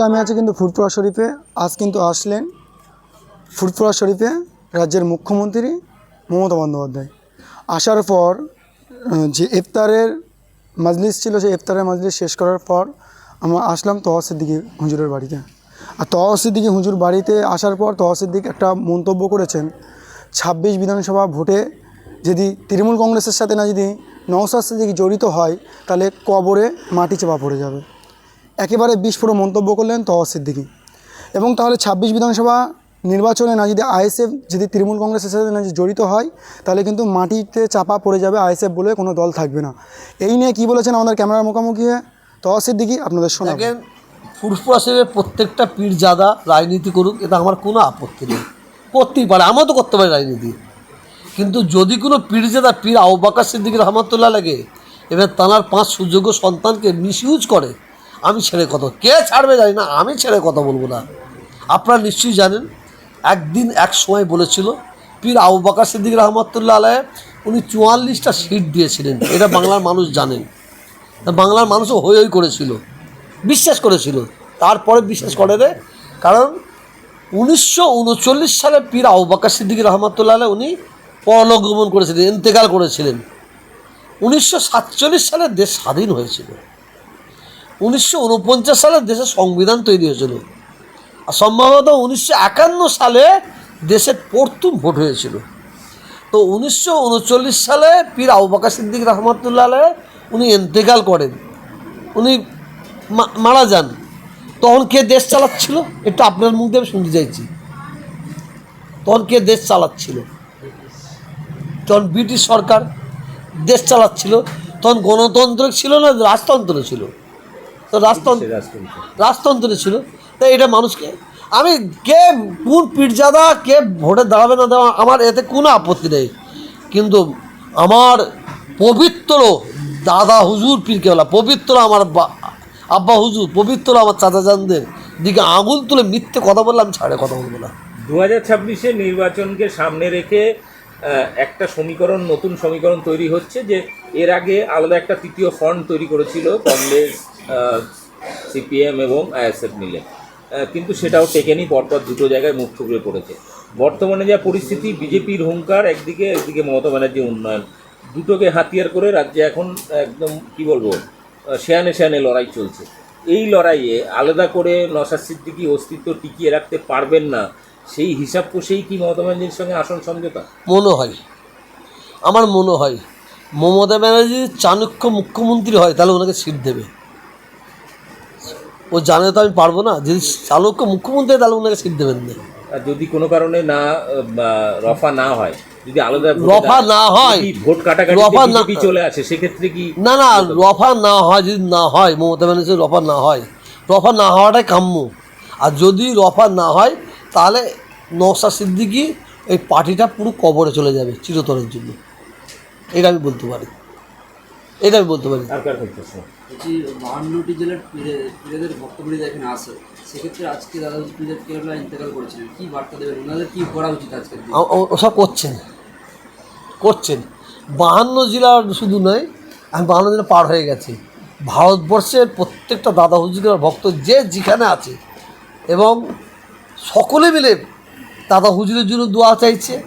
মুহূর্তে আমি আছি কিন্তু ফুরফুরা শরীফে। আজ কিন্তু আসলেন ফুরফুরা শরীফে রাজ্যের মুখ্যমন্ত্রী মমতা বন্দ্যোপাধ্যায়। আসার পর যে ইফতারের মাজলিস ছিল, সেই ইফতারের মাজলিস শেষ করার পর আমরা আসলাম তহা সিদ্দিকি হুজুরের বাড়িতে। আর তহা সিদ্দিকি হুজুর বাড়িতে আসার পর তহা সিদ্দিক একটা মন্তব্য করেছেন, ছাব্বিশ বিধানসভা ভোটে যদি তৃণমূল কংগ্রেসের সাথে না যদি নওসাদ সিদ্দিকি জড়িত হয়, তাহলে কবরে মাটি চাপা পড়ে যাবে। একেবারে বিস্ফোরক মন্তব্য করলেন তওয়া সিদ্দিকি। এবং তাহলে ছাব্বিশ বিধানসভা নির্বাচনে না যদি আইএসএফ, যদি তৃণমূল কংগ্রেসের সাথে না জড়িত হয়, তাহলে কিন্তু মাটিতে চাপা পড়ে যাবে আইএসএফ বলে কোনো দল থাকবে না। এই নিয়ে কি বলেছেন আমাদের ক্যামেরার মুখোমুখি হয়ে? তওয়া সিদ্দিকি, আপনাদের দেখেন ফুরফুরা শরীফের প্রত্যেকটা পীরজাদা রাজনীতি করুক এটা আমার কোনো আপত্তি নেই। করতেই পারে আমিও তো করতে পারে রাজনীতি। কিন্তু যদি কোনো পীরজাদা, পীর আউবাকার সিদ্দিক রহমতুল্লাহ লাগে, এবার তাঁর পাঁচ সুযোগ্য সন্তানকে মিসইউজ করে আমি ছেড়ে কথা কে ছাড়বে জানি না, আমি ছেড়ে কথা বলব না। আপনারা নিশ্চয়ই জানেন, একদিন এক সময় বলেছিল, পীর আবু বাকার সিদ্দিক রহমতুল্লাহ আলহ উনি চুয়াল্লিশটা সিট দিয়েছিলেন। এটা বাংলার মানুষ জানেন। বাংলার মানুষও হই হই করেছিল, বিশ্বাস করেছিল। তারপরে বিশ্বাস করে রে, কারণ উনিশশো উনচল্লিশ সালে পীর আবু বাকার সিদ্দিক রহমতুল্লাহ আলহ উনি পরলোকগমন করেছিলেন, ইন্তেকাল করেছিলেন। উনিশশো সাতচল্লিশ সালে দেশ স্বাধীন হয়েছিল। উনিশশো উনপঞ্চাশ সালে দেশের সংবিধান তৈরি হয়েছিল। আর সম্ভবত উনিশশো একান্ন সালে দেশের প্রথম ভোট হয়েছিল। তো উনিশশো উনচল্লিশ সালে পীর আবু বাকা সিদ্দিক রহমতুল্লাহ উনি ইন্তেকাল করেন। উনি মারা যান। তখন কে দেশ চালাচ্ছিল? একটু আপনার মুখ দিয়ে শুনতে চাইছি। তখন কে দেশ চালাচ্ছিল? তখন ব্রিটিশ সরকার দেশ চালাচ্ছিল। তখন গণতন্ত্র ছিল না, রাজতন্ত্র ছিল। তো রাজতন্ত্র রাজতন্ত্র। ছিল। তাই এটা মানুষকে আমি কে কোন পীরজাদা কে ভোটে দাঁড়াবে না দেওয়া আমার এতে কোনো আপত্তি নেই। কিন্তু আমার পবিত্র দাদা হুজুর পীরকে বলা পবিত্র আমার আব্বা হুজুর পবিত্র আমার চাচাজানদের দিকে আঙুল তুলে মিথ্যে কথা বললাম ছাড়ে কথা বলব না। দু হাজার ছাব্বিশে নির্বাচনকে সামনে রেখে একটা সমীকরণ নতুন সমীকরণ তৈরি হচ্ছে যে এর আগে আলাদা একটা তৃতীয় ফ্রন্ট তৈরি করেছিল কংগ্রেস সিপিএম এবং আইএসএফ মিলে কিন্তু সেটাও টেকেনি, পরপর দুটো জায়গায় মুখ থুবড়ে পড়েছে। বর্তমানে যা পরিস্থিতি, বিজেপির হুঙ্কার একদিকে একদিকে মমতা ব্যানার্জি উন্নয়ন। দুটোকে হাতিয়ার করে রাজ্যে এখন একদম, কি বলব শেয়ানে শেয়ানে লড়াই চলছে। এই লড়াইয়ে আলাদা করে নসাদ সিদ্দিকি অস্তিত্ব টিকিয়ে রাখতে পারবেন না, সেই হিসাব কষেই কি মমতা ব্যানার্জির সঙ্গে আসন সমঝোতা? মনে হয়। আমার মনে হয়, মমতা ব্যানার্জি চাণক্য মুখ্যমন্ত্রী হয়, তাহলে ওনাকে সিট দেবে। ও জানে তো আমি পারব না। যদি চাণক্য মুখ্যমন্ত্রী তাহলে ওনাকে সিট দেবেন না। আর যদি কোনো কারণে না রফা না হয় যদি আলাদা রফা না হয়, ভোট কাটাকাটি রফা না- চলে আসে সেক্ষেত্রে কি না না রফা না হয় যদি না হয় মমতা ব্যানার্জি রফা না হয় রফা না হওয়াটাই কাম্য। আর যদি রফা না হয় তাহলে নওশা সিদ্দিকি এই পার্টিটা পুরো কবরে চলে যাবে চিরতরের জন্য। এটা আমি বলতে পারি। এটা আমি বলতে পারি। বলছি বাহান্নটি জেলার পীরে- পীরেদের ভক্তবৃন্দ এখানে আসে সেক্ষেত্রে আজকে দাদা পীরের কেরালা ইন্তেকাল করেছিলেন। কি বার্তা দেবেন? ওনাদের কি করা উচিত আজকের দিনে আ- ও- ওসব করছেন। করছেন। বাহান্ন জেলার শুধু নয়, আমি বাহান্ন জেলা পার হয়ে গেছি। ভারতবর্ষের প্রত্যেকটা দাদা হুজুরের ভক্ত যে যেখানে আছে, এবং সকলে মিলে দাদা হুজুরের জন্য দোয়া চাইছে,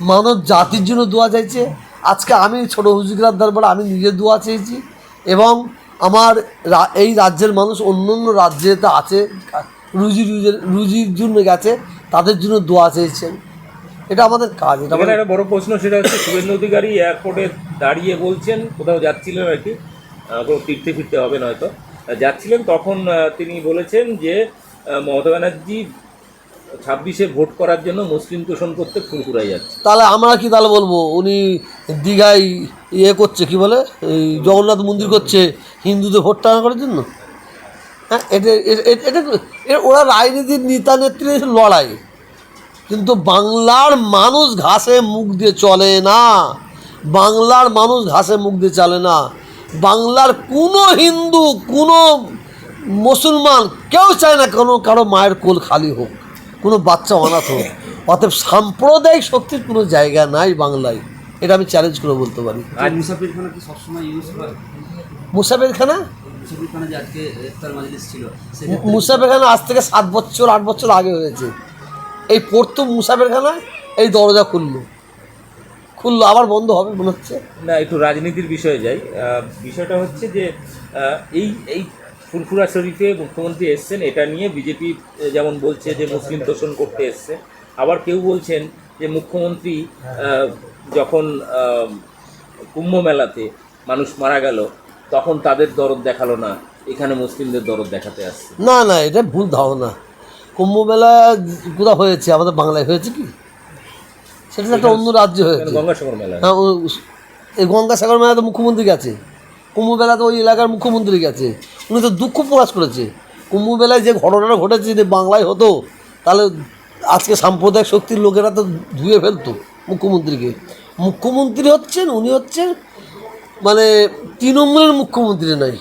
মানব জাতির জন্য দোয়া চাইছে। আজকে আমি ছোটো হুজুরার দরবারে আমি নিজে দোয়া চেয়েছি, এবং আমার এই রাজ্যের মানুষ অন্য অন্য রাজ্যেতে আছে রুজি রুজির রুজির জন্য গেছে তাদের জন্য দোয়া চেয়েছেন। এটা আমাদের কাজ এটা আমাদের একটা বড় প্রশ্ন সেটা হচ্ছে শুভেন্দু অধিকারী এয়ারপোর্টে দাঁড়িয়ে বলছেন কোথাও যাচ্ছিলেন আর কি কোনো তীর্থে ফিরতে হবে না হয়তো যাচ্ছিলেন তখন তিনি বলেছেন যে মমতা ব্যানার্জি ছাব্বিশে ভোট করার জন্য মুসলিম তোষণ করতে ফুরফুরাই যাচ্ছে। তাহলে আমরা কি তাহলে বলব? উনি দীঘায় ইয়ে করছে, কি বলে? এই জগন্নাথ মন্দির করছে, হিন্দুদের ভোট টাকা করার জন্য? হ্যাঁ এটা এটা ওরা রাজনীতির নেতা নেত্রীর লড়াই। কিন্তু বাংলার মানুষ ঘাসে মুখ দিয়ে চলে না। বাংলার মানুষ ঘাসে মুখ দিয়ে চলে না। বাংলার কোনো হিন্দু, কোনো মুসলমান কেউ চায় না কোনো কারও মায়ের কোল খালি হোক। কোনো বাচ্চা অনাথ হোক। অতএব সাম্প্রদায়িক শক্তির কোনো জায়গা নাই বাংলায়। এটা আমি চ্যালেঞ্জ করে বলতে পারি। মুসাফির খানে যে আজকে ইফতার মাজলিস ছিল সেক্ষেত্রে মুসাফের খানা আজ থেকে সাত বছর আট বছর আগে হয়েছে। এই পড়তো মুসাফের খানা এই দরজা খুললো। খুললো আবার বন্ধ হবে মনে হচ্ছে? না একটু রাজনীতির বিষয়ে যাই। বিষয়টা হচ্ছে যে এই এই ফুরফুরা শরীফে মুখ্যমন্ত্রী এসছেন এটা নিয়ে বিজেপি যেমন বলছে যে মুসলিম তোষণ করতে এসছে। আবার কেউ বলছেন যে মুখ্যমন্ত্রী যখন কুম্ভ মেলাতে মানুষ মারা গেল তখন তাদের দরদ দেখাল না এখানে মুসলিমদের দরদ দেখাতে আসছে। না না এটা ভুল ধারণা। কুম্ভ মেলা কোথাও হয়েছে? আমাদের বাংলায় হয়েছে কি? সেটা তো একটা অন্য রাজ্য হয়েছে। গঙ্গাসাগর মেলা। হ্যাঁ এই গঙ্গাসাগর মেলা তো মুখ্যমন্ত্রী গেছে। কুম্ভ মেলা তো ওই এলাকার মুখ্যমন্ত্রী গেছে। উনি তো দুঃখ প্রকাশ করেছে। কুম্ভ মেলায় যে ঘটনাটা ঘটেছে, যদি বাংলায় হতো, তাহলে আজকে সাম্প্রদায়িক শক্তির লোকেরা তো ধুয়ে ফেলতো মুখ্যমন্ত্রীকে। মুখ্যমন্ত্রী হচ্ছেন, উনি হচ্ছেন মানে তৃণমূলের মুখ্যমন্ত্রী নয়।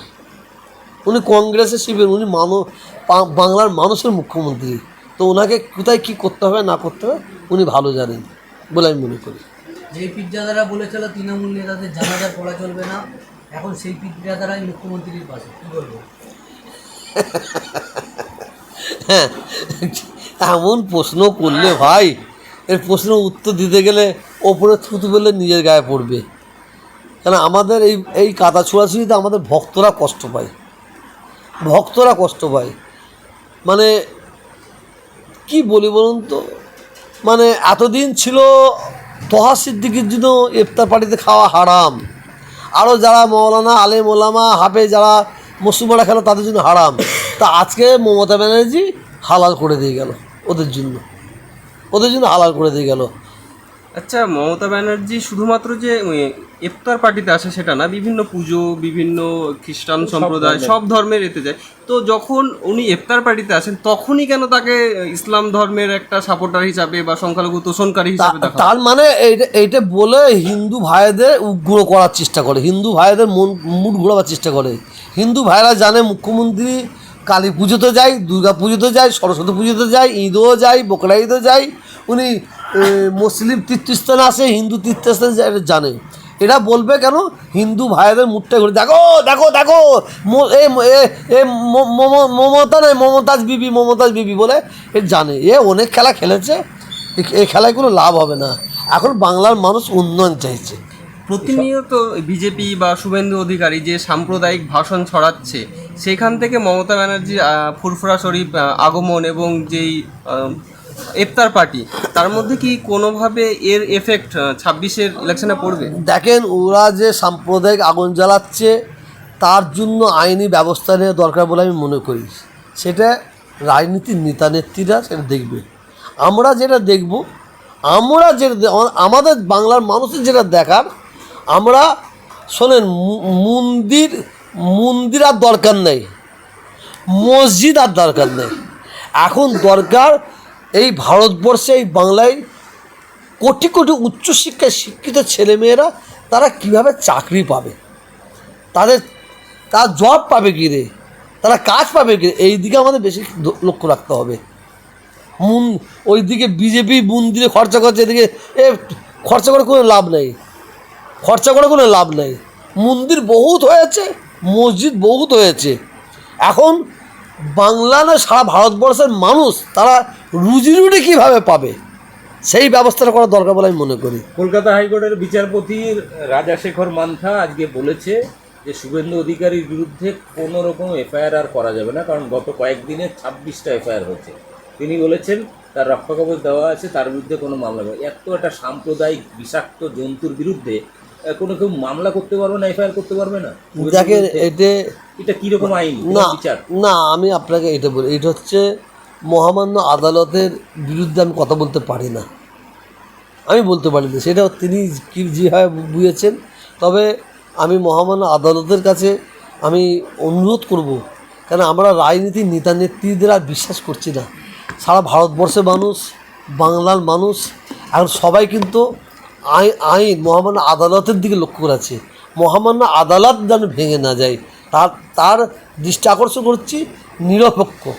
উনি কংগ্রেসের শিবির উনি মানব বাংলার মানুষের মুখ্যমন্ত্রী। তো ওনাকে কোথায় কী করতে হবে, না করতে হবে, উনি ভালো জানেন বলে আমি মনে করি। যে পিজ্জাদারা বলেছিল, তৃণমূল নেতাদের জানাজার পড়া চলবে না। এখন সেই মুখ্যমন্ত্রীর পাশে বলব? হ্যাঁ এমন প্রশ্ন করলে ভাই, এর প্রশ্নের উত্তর দিতে গেলে ওপরে থুতু বললে নিজের গায়ে পড়বে। কেন আমাদের এই এই কাদা ছোড়াছুড়িতে আমাদের ভক্তরা কষ্ট পায়। ভক্তরা কষ্ট পায়। মানে কি বলি বলুন তো? মানে এতদিন ছিল তহা সিদ্দিকির জন্য ইফতার পার্টিতে খাওয়া হারাম। আরও যারা মৌলানা আলে মোলামা হাফে যারা মুসলমানরা খেলো, তাদের জন্য হারাম। তা আজকে মমতা ব্যানার্জি হালাল করে দিয়ে গেল ওদের জন্য। ওদের জন্য হালাল করে দিয়ে গেল। আচ্ছা মমতা ব্যানার্জি শুধুমাত্র যে ইফতার পার্টিতে আসে সেটা না বিভিন্ন পুজো বিভিন্ন খ্রিস্টান সম্প্রদায় সব ধর্মের এতে যায়। তো যখন উনি ইফতার পার্টিতে আসেন তখনই কেন তাকে ইসলাম ধর্মের একটা সাপোর্টার হিসাবে বা সংখ্যালঘু তোষণকারী হিসাবে দেখা তার মানে এইটা বলে হিন্দু ভাইদের উগ্র করার চেষ্টা করে। হিন্দু ভাইদের মন মুড ঘোরাবার চেষ্টা করে। হিন্দু ভাইরা জানে মুখ্যমন্ত্রী কালী পুজোতে যায় দুর্গা পুজোতে যায় সরস্বতী পুজোতে যায় ঈদও যায় বকরা ঈদও যায়। উনি মুসলিম তীর্থস্থানে আসে হিন্দু তীর্থস্থানে যায় এটা বলবে কেন? হিন্দু ভাইদের মুডটা ঘুরে দেখো দেখো দেখো! এ এ- এ মম- মমতা নয়, মমতাজ বিবি মমতাজ বিবি বলে এ জানে। এ অনেক খেলা খেলেছে। এ- খেলায় কোনো লাভ হবে না। এখন বাংলার মানুষ উন্নয়ন চাইছে। প্রতিনিয়ত বিজেপি বা শুভেন্দু অধিকারী যে সাম্প্রদায়িক ভাষণ ছড়াচ্ছে, সেখান থেকে মমতা ব্যানার্জি ফুরফুরা শরীফ আগমন এবং যেই ইফতার পার্টি, তার মধ্যে কি কোনোভাবে এর এফেক্ট ছাব্বিশের ইলেকশনে পড়বে? দেখেন, ওরা যে সাম্প্রদায়িক আগুন জ্বালাচ্ছে, তার জন্য আইনি ব্যবস্থা নেওয়া দরকার বলে আমি মনে করি। সেটা রাজনীতির নেতা, নেত্রীরা সেটা দেখবে। আমরা যেটা দেখব, আমরা যেটা আমাদের বাংলার মানুষের যেটা দেখার, আমরা শোনেন মন্দির মন্দির আর দরকার নেই। মসজিদ আর দরকার নেই। এখন দরকার এই ভারতবর্ষে, এই বাংলায় কোটি কোটি উচ্চশিক্ষায় শিক্ষিত ছেলেমেয়েরা তারা কীভাবে চাকরি পাবে? তাদের, তার জব পাবে কি রে? তারা কাজ পাবে কি এই দিকে আমাদের বেশি লক্ষ্য রাখতে হবে। মুন, ওইদিকে বিজেপি মন্দিরে খরচা করছে, এদিকে এ, খরচা করে কোনো লাভ নেই। খরচা করে কোনো লাভ নেই। মন্দির বহুত হয়েছে, মসজিদ বহুত হয়েছে। এখন বাংলা না, সারা ভারতবর্ষের মানুষ, তারা রুজি রুটি কীভাবে পাবে? সেই ব্যবস্থাটা করা দরকার বলে আমি মনে করি। কলকাতা হাইকোর্টের বিচারপতি রাজাশেখর মান্থা আজকে বলেছে যে শুভেন্দু অধিকারীর বিরুদ্ধে কোনো রকম এফআইআর আর করা যাবে না কারণ গত কয়েকদিনে ছাব্বিশটা এফআইআর হয়েছে। তিনি বলেছেন তার রক্ষাকবচ দেওয়া আছে তার বিরুদ্ধে কোনো মামলা হবে না। এত একটা সাম্প্রদায়িক বিষাক্ত জন্তুর বিরুদ্ধে কোনো কেউ মামলা করতে পারবে না এফআইআর করতে পারবে না? দেখেন এতে এটা কীরকম আইন? না এটা বিচার? না আমি আপনাকে এটা বলি এটা হচ্ছে মহামান্য আদালতের বিরুদ্ধে আমি কথা বলতে পারি না। আমি বলতে পারি না। সেটা তিনি কি যেভাবে বুঝেছেন। তবে আমি মহামান্য আদালতের কাছে আমি অনুরোধ করব, কেন আমরা রাজনীতির নেতা নেত্রীদের আর বিশ্বাস করছি না। সারা ভারতবর্ষের মানুষ, বাংলার মানুষ, এখন সবাই কিন্তু আইন আইন, মহামান্য আদালতের দিকে লক্ষ্য করে আছে। মহামান্য আদালত যেন ভেঙে না যায়। তার তার দৃষ্টি আকর্ষণ করছি নিরপেক্ষ।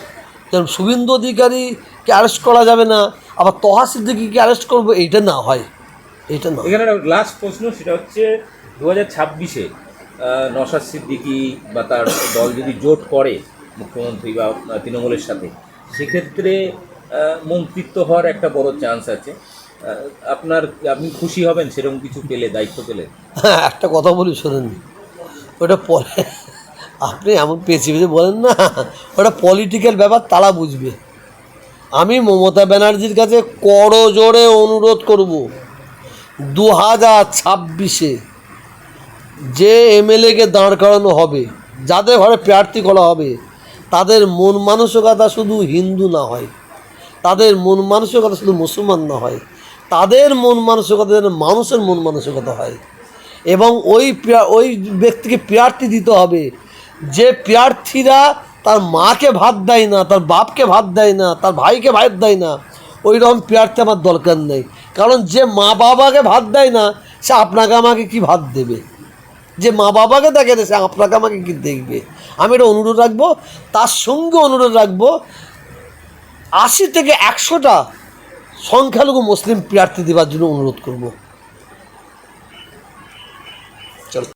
যেমন শুভেন্দু অধিকারীকে অ্যারেস্ট করা যাবে না আবার তহা সিদ্দিকিকে অ্যারেস্ট করব এইটা না হয়। এইটা না এখানে লাস্ট প্রশ্ন সেটা হচ্ছে দু হাজার ছাব্বিশে নসাদ সিদ্দিকি বা তার দল যদি জোট করে মুখ্যমন্ত্রী বা তৃণমূলের সাথে সেক্ষেত্রে মন্ত্রিত্ব হওয়ার একটা বড় চান্স আছে। আপনার আপনি খুশি হবেন সেরকম কিছু পেলে দায়িত্ব পেলে? হ্যাঁ একটা কথা বলি শোনেন ওটা পরে আপনি এমন পেঁচে বলেন না, ওটা পলিটিক্যাল ব্যাপার তারা বুঝবে। আমি মমতা ব্যানার্জির কাছে করজোড়ে অনুরোধ করব দু হাজার ছাব্বিশে যে এমএলএকে দাঁড় করানো হবে, যাদের ঘরে প্রার্থী করা হবে, তাদের মন মানসিকতা শুধু হিন্দু না হয়, তাদের মন মানসিকতা শুধু মুসলমান না হয়, তাদের মন মানসিকতা যেন মানুষের মন মানসিকতা হয়। এবং ওই ওই ব্যক্তিকে প্রার্থী দিতে হবে যে প্রার্থীরা তার মাকে ভাত দেয় না তার বাপকে ভাত দেয় না তার ভাইকে ভাত দেয় না ওই রকম প্রার্থী আমার দরকার নেই। কারণ যে মা বাবাকে ভাত দেয় না সে আপনাকে আমাকে কি ভাত দেবে? যে মা বাবাকে দেখে না, সে আপনাকে আমাকে কি দেখবে? আমি এটা অনুরোধ রাখব তার সঙ্গে অনুরোধ রাখব আশি থেকে একশোটা সংখ্যালঘু মুসলিম প্রার্থী দেওয়ার জন্য অনুরোধ করব।